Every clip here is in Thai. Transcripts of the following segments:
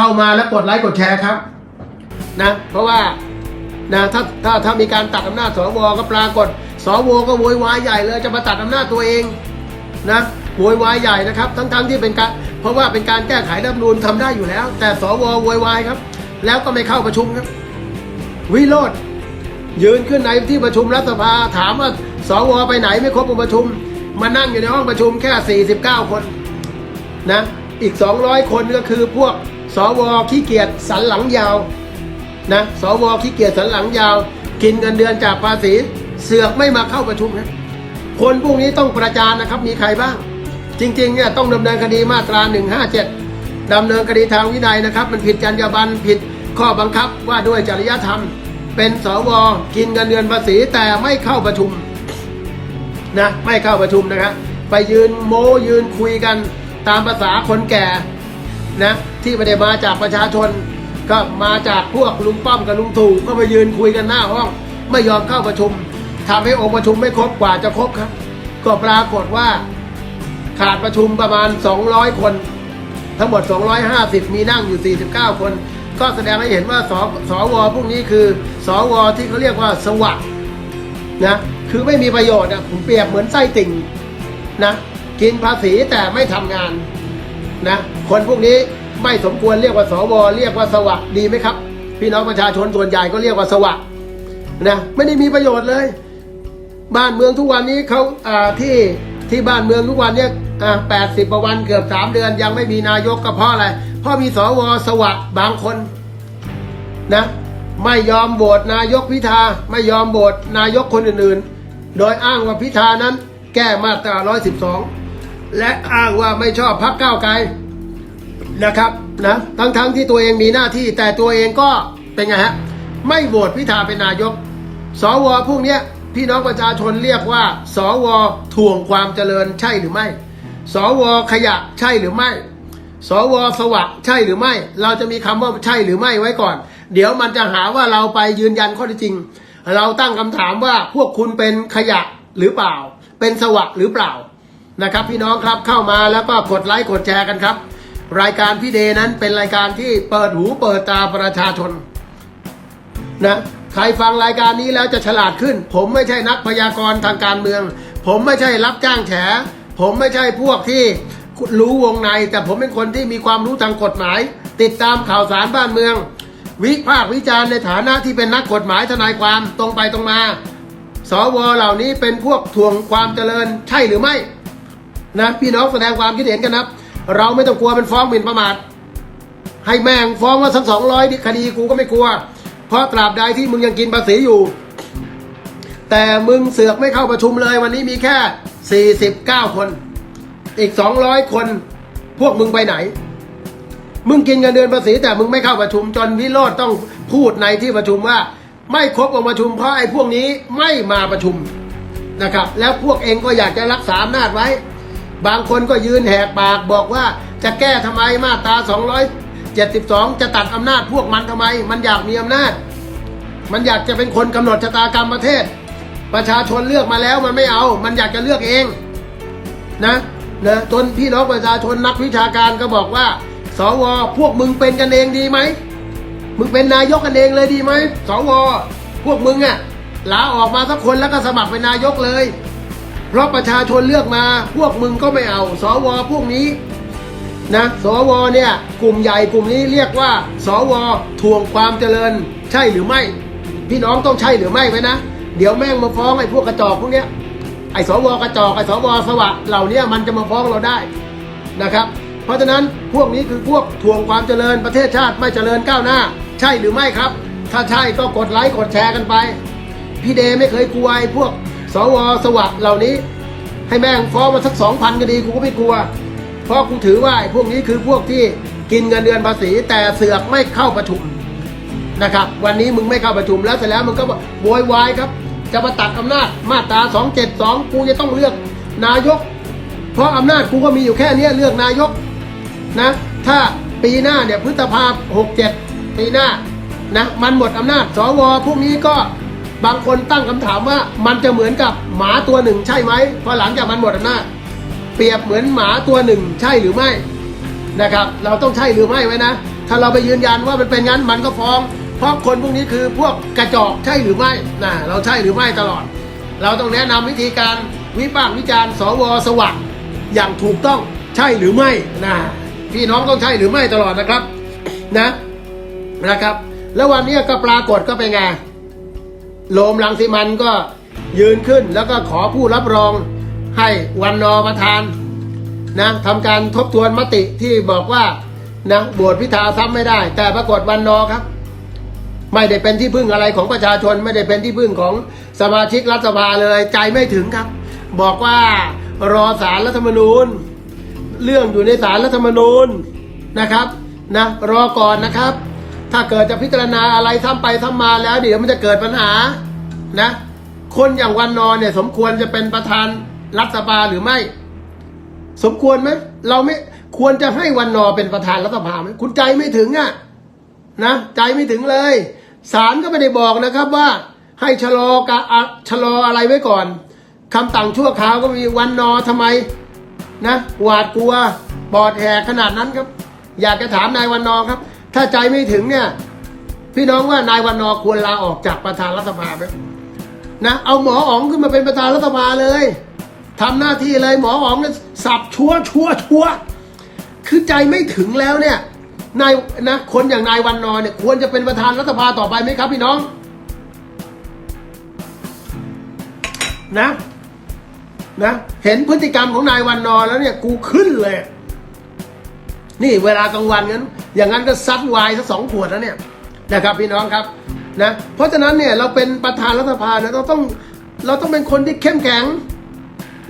เข้ามาแล้วกดไลค์กดแชร์ครับนะเพราะว่านะถ้าถ้าถ้ามีการตัดอำนาจสวก็ปรากฏสวก็โวยวายใหญ่เลยจะมาตัดอำนาจตัวเองนะโวยวายใหญ่นะครับ ทั้งๆทที่เป็นการเพราะว่าเป็นการแก้ไขรัฐมนูญทำได้อยู่แล้ว แต่สวโวยวายครับ แล้วก็ไม่เข้าประชุมครับ วิโรธยืนขึ้นในที่ประชุมรัฐสภาถามว่าสวไปไหนไม่ครบองค์ประชุม มานั่งอยู่ในห้องประชุมแค่ 49 คนนะอีก 200 คนก็คือพวก วขี้เกียจสันหลังยาวนะสวขี้เกียจสันหลังยาว กินเงินเดือนจากภาษีเสือกไม่มาเข้าประชุมนะคนพวกนี้ต้องประจานนะครับมีใครบ้าง จริงๆเนี่ยต้องดำเนินคดีมาตรา 157ดำเนินคดีทางวินัยนะครับ มันผิดจรรยาบรรณผิดข้อบังคับว่าด้วยจริยธรรม เป็นสวกินเงินเดือนภาษีแต่ไม่เข้าประชุมนะไม่เข้าประชุมนะครับไปยืนโมยืนคุยกันตามภาษาคนแก่ นะที่ไม่ได้มาจากประชาชน ก็มาจากพวกลุงป้อมกับลุงตู่ก็ไปยืนคุยกันหน้าห้อง ไม่ยอมเข้าประชุมทำให้องค์ประชุมไม่ครบกว่าจะครบครับ ก็ปรากฏว่า ขาดประชุมประมาณ 200 คน ทั้งหมด 250 มีนั่งอยู่ 49 คน ก็แสดงให้เห็นว่าสสวพวกนี้คือสวที่เขาเรียกว่าสวัสดนะคือไม่มีประโยชน์อะผมเปรียบเหมือนไส้ติ่งนะกินภาษีแต่ไม่ทำงาน นะคนพวกนี้ไม่สมควรเรียกว่าสวเรียกว่าสวัสดดีไหมครับ พี่น้องประชาชนส่วนใหญ่ก็เรียกว่าสวัสดนะไม่ได้มีประโยชน์เลย บ้านเมืองทุกวันนี้เขาอ่าที่ที่บ้านเมืองทุกวันเนี่ยอ่าแปดสิบวันเกือบสามเดือน ยังไม่มีนายกก็เพราะอะไรเพราะมีสวสวัสดบางคนนะไม่ยอมโหวตนายกพิธาไม่ยอมโหวตนายกคนอื่นๆ โดยอ้างว่าพิธานั้น แก้มาตรา112 และอ้างว่าไม่ชอบพักก้าวไกลนะครับนะทั้งๆทที่ตัวเองมีหน้าที่แต่ตัวเองก็เป็นไงฮะไม่โหวตพิธาเป็นนายก สวพวกเนี้ยพี่น้องประชาชนเรียกว่า สวถ่วงความเจริญใช่หรือไม่ สวขยะใช่หรือไม่ สวสวะใช่หรือไม่ เราจะมีคำว่าใช่หรือไม่ไว้ก่อน เดี๋ยวมันจะหาว่าเราไปยืนยันข้อท็จจริง เราตั้งคำถามว่าพวกคุณเป็นขยะหรือเปล่า เป็นสวะหรือเปล่า นะครับพี่น้องครับเข้ามาแล้วก็กดไลค์กดแชร์กันครับ รายการพี่เดนั้นเป็นรายการที่เปิดหูเปิดตาประชาชนนะใครฟังรายการนี้แล้วจะฉลาดขึ้น ผมไม่ใช่นักพยากรณ์ทางการเมือง ผมไม่ใช่รับจ้างแฉ ผมไม่ใช่พวกที่รู้วงใน แต่ผมเป็นคนที่มีความรู้ทางกฎหมาย ติดตามข่าวสารบ้านเมือง วิพากษ์วิจารณ์ในฐานะที่เป็นนักกฎหมายทนายความตรงไปตรงมา สวเหล่านี้เป็นพวกทวงความเจริญใช่หรือไม่ นะพี่น้องแสดงความคิดเห็นกันนะเราไม่ต้องกลัวเป็นฟ้องหมิ่นประมาทให้แม่งฟ้องว่าสักสองร้อยคดีกูก็ไม่กลัว เพราะตราบใดที่มึงยังกินภาษีอยู่ แต่มึงเสือกไม่เข้าประชุมเลยวันนี้มีแค่ 49 คน อีก 200 คน พวกมึงไปไหน มึงกินเงินเดือนภาษีแต่มึงไม่เข้าประชุมจนวิโรธต้องพูดในที่ประชุมว่า ไม่ครบองค์ประชุมเพราะไอ้พวกนี้ไม่มาประชุมนะครับ แล้วพวกเองก็อยากจะรักษาอำนาจไว้ บางคนก็ยืนแหกปากบอกว่าจะแก้ทำไมมาตรา 272 จะตัดอำนาจพวกมันทำไม มันอยากมีอำนาจ มันอยากจะเป็นคนกำหนดชะตากรรมประเทศ ประชาชนเลือกมาแล้วมันไม่เอา มันอยากจะเลือกเองนะนะจนพี่น้องประชาชนนักวิชาการก็บอกว่า สวพวกมึงเป็นกันเองดีไหมมึงเป็นนายกกันเองเลยดีไหมสวพวกมึงอะลาออกมาสักคนแล้วก็สมัครเป็นนายกเลย เพราะประชาชนเลือกมาพวกมึงก็ไม่เอา สวพวกนี้นะสวเนี่ยกลุ่มใหญ่กลุ่มนี้เรียกว่า สวทวงความเจริญ ใช่หรือไม่ พี่น้องต้องใช่หรือไม่ไว้นะ เดี๋ยวแม่งมาฟ้องไอ้พวกกระจอกพวกเนี้ยไอ้สวกระจอกไอ้สวสวะเหล่านี้มันจะมาฟ้องเราได้นะครับ เพราะฉะนั้นพวกนี้คือพวกทวงความเจริญประเทศชาติไม่เจริญก้าวหน้า ใช่หรือไม่ครับ ถ้าใช่ก็กดไลค์กดแชร์กันไป พี่เดไม่เคยกลัวไอ้พวก สวสวะเหล่านี้ ให้แม่งฟ้องมาสักสองพันก็ดีกูก็ไม่กลัว เพราะกูถือว่าพวกนี้คือพวกที่กินเงินเดือนภาษี แต่เสือกไม่เข้าประชุมนะครับ วันนี้มึงไม่เข้าประชุมแล้วเสร็จแล้วมึงก็บอกโวยวายครับ จะมาตัดอำนาจมาตรา 272 กูจะต้องเลือกนายก เพราะอำนาจกูก็มีอยู่แค่เนี้ยเลือกนายกนะ ถ้าปีหน้าเนี่ยพฤษภาหกเจ็ดปีหน้านะมันหมดอำนาจสวพวกนี้ก็ บางคนตั้งคำถามว่ามันจะเหมือนกับหมาตัวหนึ่งใช่ไหมพอหลังจากมันหมดอำนาจเปรียบเหมือนหมาตัวหนึ่งใช่หรือไม่นะครับ เราต้องใช่หรือไม่ไว้นะ ถ้าเราไปยืนยันว่ามันเป็นงั้นมันก็ฟ้อง เพราะคนพวกนี้คือพวกกระจอกใช่หรือไม่นะเราใช่หรือไม่ตลอด เราต้องแนะนำวิธีการวิพากษ์วิจารณ์สวสว่างอย่างถูกต้องใช่หรือไม่นะพี่น้องต้องใช่หรือไม่ตลอดนะครับนะนะครับ แล้ววันนี้ก็ปรากฏก็เป็นไง โลมลังสิมันก็ยืนขึ้นแล้วก็ขอผู้รับรองให้วันนอประธานนะทำการทบทวนมติที่บอกว่านะบวชพิธาซ้ำไม่ได้ แต่ปรากฏวันนอครับ ไม่ได้เป็นที่พึ่งอะไรของประชาชน ไม่ได้เป็นที่พึ่งของสมาชิกรัฐสภาเลยใจไม่ถึงครับ บอกว่ารอสารรัฐธรรมนูญ เรื่องอยู่ในสารรัฐธรรมนูญนะครับนะรอก่อนนะครับ ถ้าเกิดจะพิจารณาอะไรซ้ำไปซ้ำมาแล้วเดี๋ยวมันจะเกิดปัญหานะ คนอย่างวันนอร์เนี่ย สมควรจะเป็นประธานรัฐสภาหรือไม่ สมควรไหมเราไม่ควรจะให้วันนอเป็นประธานรัฐสภาไหมคุณใจไม่ถึงอะนะใจไม่ถึงเลยศาลก็ไม่ได้บอกนะครับว่า ให้ชะลอกะชะลออะไรไว้ก่อนคำต่างชั่วคราวก็มีวันนอทำไมนะหวาดกลัวปอดแหกขนาดนั้นครับ อยากจะถามนายวันนอครับ ถ้าใจไม่ถึงเนี่ย พี่น้องว่านายวันนอควรลาออกจากประธานรัฐสภาไหมนะเอาหมออ๋องขึ้นมาเป็นประธานรัฐสภาเลยทำหน้าที่เลยหมออ๋องเนี่ยสับชัวชัวชัวคือใจไม่ถึงแล้วเนี่ยนายนะคนอย่างนายวันนอเนี่ยควรจะเป็นประธานรัฐสภาต่อไปไหมครับพี่น้อง นะ นะ เห็นพฤติกรรมของนายวันนอแล้วเนี่ย กูขึ้นเลย นี่เวลากลางวันงั้น อย่างนั้นก็ซัดไวน์สักสองขวดแล้วเนี่ยนะครับพี่น้องครับนะเพราะฉะนั้นเนี่ยเราเป็นประธานรัฐสภาเนี่ยเราต้องเราต้องเป็นคนที่เข้มแข็ง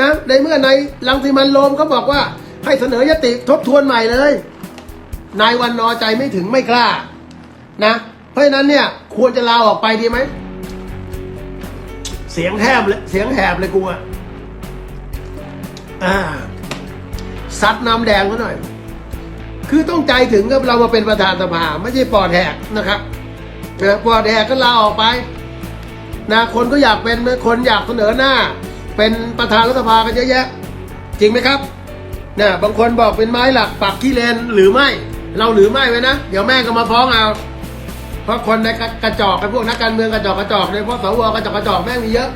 นะในเมื่อในลังสิมันต์โรมเขาบอกว่าให้เสนอยติทบทวนใหม่เลย นายวันนอร์ใจไม่ถึงไม่กล้านะเพราะฉะนั้นเนี่ยควรจะลาออกไปดีไหม เสียงแหบเลยเสียงแหบเลยกูอะอ่าซัดน้ำแดงเขาหน่อย คือต้องใจถึงกับเรามาเป็นประธานสภาไม่ใช่ปอดแหกนะครับนะปอดแหกก็ลาออกไปนะคนก็อยากเป็นคนอยากเสนอหน้า เป็นประธานรัฐสภากันเยอะแยะ จริงไหมครับนะบางคนบอกเป็นไม้หลักปักขี้เลนหรือไม่ เราหรือไม่ไว้นะ เดี๋ยวแม่ก็มาฟ้องเอาเพราะคนในกระจอกไอ้พวกนักการเมืองกระจอกกระจอกเนี่ยเพราะสวกระจอกกระจอกแม่งมีเยอะ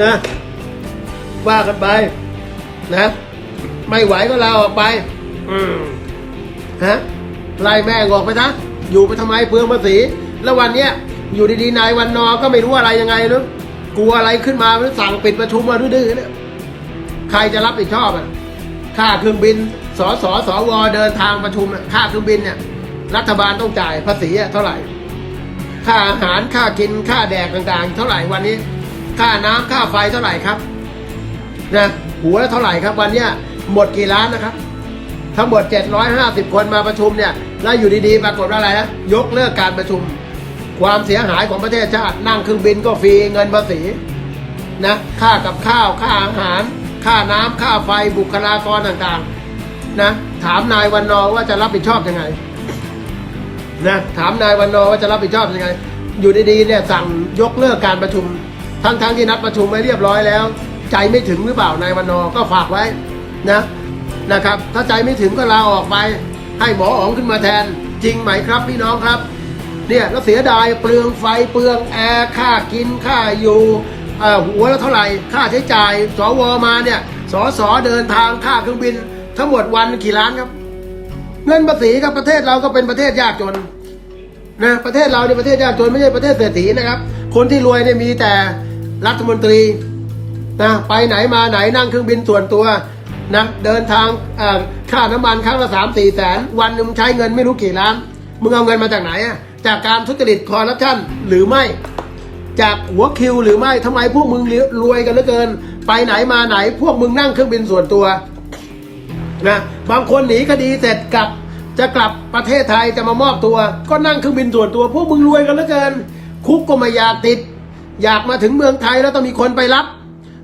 นะว่ากันไปนะ ไม่ไหวก็ลาออกไป อืมฮะไล่แม่งออกไปซะอยู่ไปทำไมเปลืองภาษี แล้ววันเนี้ยอยู่ดีๆนายวันนอก็ไม่รู้อะไรยังไงเนอะกลัวอะไรขึ้นมาสั่งปิดประชุมมาดื้อๆเนี่ยใครจะรับผิดชอบอะค่าเครื่องบินสสสวเดินทางประชุมอะค่าเครื่องบินเนี่ย รัฐบาลต้องจ่ายภาษีอะเท่าไหร่ ค่าอาหารค่ากินค่าแดกต่างๆ เท่าไหร่วันนี้ ค่าน้ำค่าไฟเท่าไหร่ครับนะหัวเท่าไหร่ครับวันเนี้ย หมดกี่ล้านนะครับ ทั้งหมด 750 คนมาประชุมเนี่ยแล้วอยู่ดีๆ ปรากฏว่าอะไรนะยกเลิกการประชุม ความเสียหายของประเทศชาตินั่งเครื่องบินก็ฟรีเงินภาษีนะค่ากับข้าวค่าอาหาร ค่าน้ำค่าไฟบุคลากรต่างๆนะถามนายวันนอว่าจะรับผิดชอบยังไงนะถามนายวันนอว่าจะรับผิดชอบยังไง อยู่ดีๆเนี่ยสั่งยกเลิกการประชุม ทั้งๆที่นัดประชุมไว้เรียบร้อยแล้ว ใจไม่ถึงหรือเปล่านายวันนอก็ฝากไว้ นะนะครับ ถ้าใจไม่ถึงก็ลาออกไป ให้หมออ๋องขึ้นมาแทน จริงไหมครับพี่น้องครับ เนี่ยแล้วเสียดายเปลืองไฟเปลืองแอร์ค่ากินค่าอยู่หัวละเท่าไหร่ค่าใช้จ่ายสวมาเนี่ยสอสอเดินทางค่าเครื่องบิน ทั้งหมดวันกี่ล้านครับ เงินภาษีครับประเทศเราก็เป็นประเทศยากจนนะประเทศเราเนี่ยประเทศยากจนไม่ใช่ประเทศเศรษฐีนะครับ คนที่รวยเนี่ยมีแต่รัฐมนตรีนะไปไหนมาไหนนั่งเครื่องบินส่วนตัว นะเดินทางค่าน้ำมันครั้งละสามสี่แสน วันนึงมึงใช้เงินไม่รู้กี่ล้าน มึงเอาเงินมาจากไหนอะจากการทุจริตคอร์รัปชันหรือไม่ จากหัวคิวหรือไม่ทำไมพวกมึงรวยกันเหลือเกิน ไปไหนมาไหนพวกมึงนั่งเครื่องบินส่วนตัวนะบางคนหนีคดีเสร็จกลับจะกลับประเทศไทยจะมามอบตัว ก็นั่งเครื่องบินส่วนตัว พวกมึงรวยกันเหลือเกิน คุกก็ไม่อยากติด อยากมาถึงเมืองไทยแล้วต้องมีคนไปรับ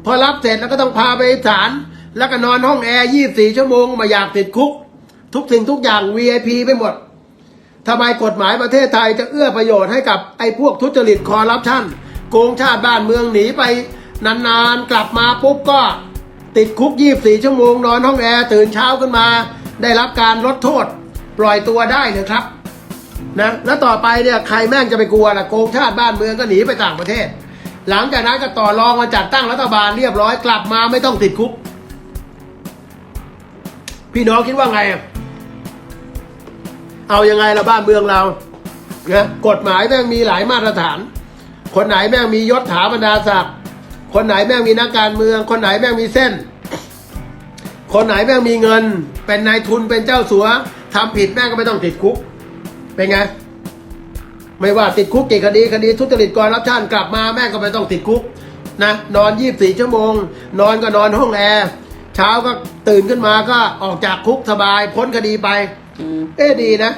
พอรับเสร็จแล้วก็ต้องพาไปศาล แล้วก็นอนห้องแอร์24ชั่วโมงมาอยากติดคุก ทุกสิ่งทุกอย่าง VIP ไปหมดทำไมกฎหมายประเทศไทยจะเอื้อประโยชน์ให้กับไอ้พวกทุจริตคอร์รัปชันโกงชาติบ้านเมืองหนีไปนานๆ กลับมาปุ๊บก็ติดคุก 24 ชั่วโมงนอนห้องแอร์ ตื่นเช้าขึ้นมา ได้รับการลดโทษ ปล่อยตัวได้เลยครับนะแล้วต่อไปเนี่ยใครแม่งจะไปกลัวล่ะโกงชาติบ้านเมืองก็หนีไปต่างประเทศ หลังจากนั้นก็ต่อรองมาจัดตั้งรัฐบาลเรียบร้อยกลับมาไม่ต้องติดคุก พี่น้องคิดว่าไง เอายังไงละบ้านเมืองเรานะกฎหมายแม่งมีหลายมาตรฐาน คนไหนแม่งมียศถาบรรดาศักดิ์คนไหนแม่งมีนักการเมือง คนไหนแม่งมีเส้น คนไหนแม่งมีเงิน เป็นนายทุนเป็นเจ้าสัวทำผิดแม่งก็ไม่ต้องติดคุก เป็นไง ไม่ว่าติดคุกกี่คดีคดีทุจริตก่อนรับชาติกลับมาแม่งก็ไม่ต้องติดคุกนะนอนยี่บสี่ชั่วโมง นอนก็นอนห้องแอร์ เช้าก็ตื่นขึ้นมาก็ออกจากคุกสบาย พ้นคดีไปเอ๊ะดีนะ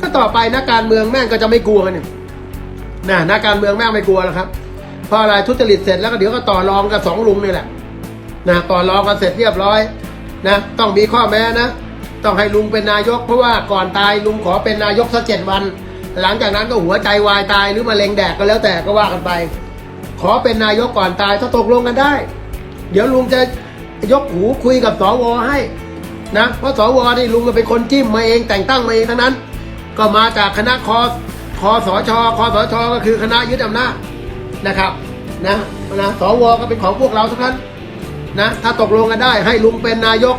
ก็ต่อไปนักการเมืองแม่งก็จะไม่กลัวกันเนี่ยนะนักการเมืองแม่งไม่กลัวแล้วครับเพราะอะไรทุจริตเสร็จแล้วก็เดี๋ยวก็ต่อรองกับสองลุงนี่แหละนะต่อรองกันเสร็จเรียบร้อยนะต้องมีข้อแม้นะ ต้องให้ลุงเป็นนายก เพราะว่าก่อนตายลุงขอเป็นนายกสักเจ็ดวัน หลังจากนั้นก็หัวใจวายตายหรือมะเร็งแดกก็แล้วแต่ก็ว่ากันไป ขอเป็นนายกก่อนตายถ้าตกลงกันได้ เดี๋ยวลุงจะ ยกหูคุยกับสวให้นะเพราะสวนี่ลุงก็เป็นคนจิ้มมาเองแต่งตั้งมาเองทั้งนั้น ก็มาจากคณะคอคอสชคอสชก็คือคณะยึดอำนาจนะครับนะนะสวก็เป็นของพวกเราทั้งนั้นนะถ้าตกลงกันได้ให้ลุงเป็นนายก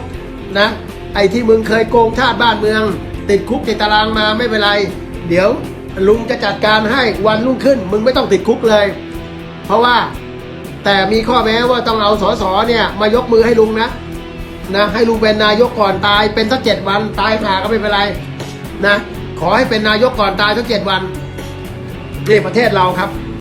นะไอ้ที่มึงเคยโกงชาติบ้านเมือง ติดคุกติดตารางมาไม่เป็นไร เดี๋ยวลุงจะจัดการให้วันรุ่งขึ้น มึงไม่ต้องติดคุกเลย เพราะว่า แต่มีข้อแม้ว่าต้องเอาสสเนี่ยมายกมือให้ลุงนะนะให้ลุงเป็นนายกก่อนตายเป็นสักเจ็ดวันตายผ่าก็ไม่เป็นไรนะขอให้เป็นนายกก่อนตายสักเจ็ดวันนี่ประเทศเราครับ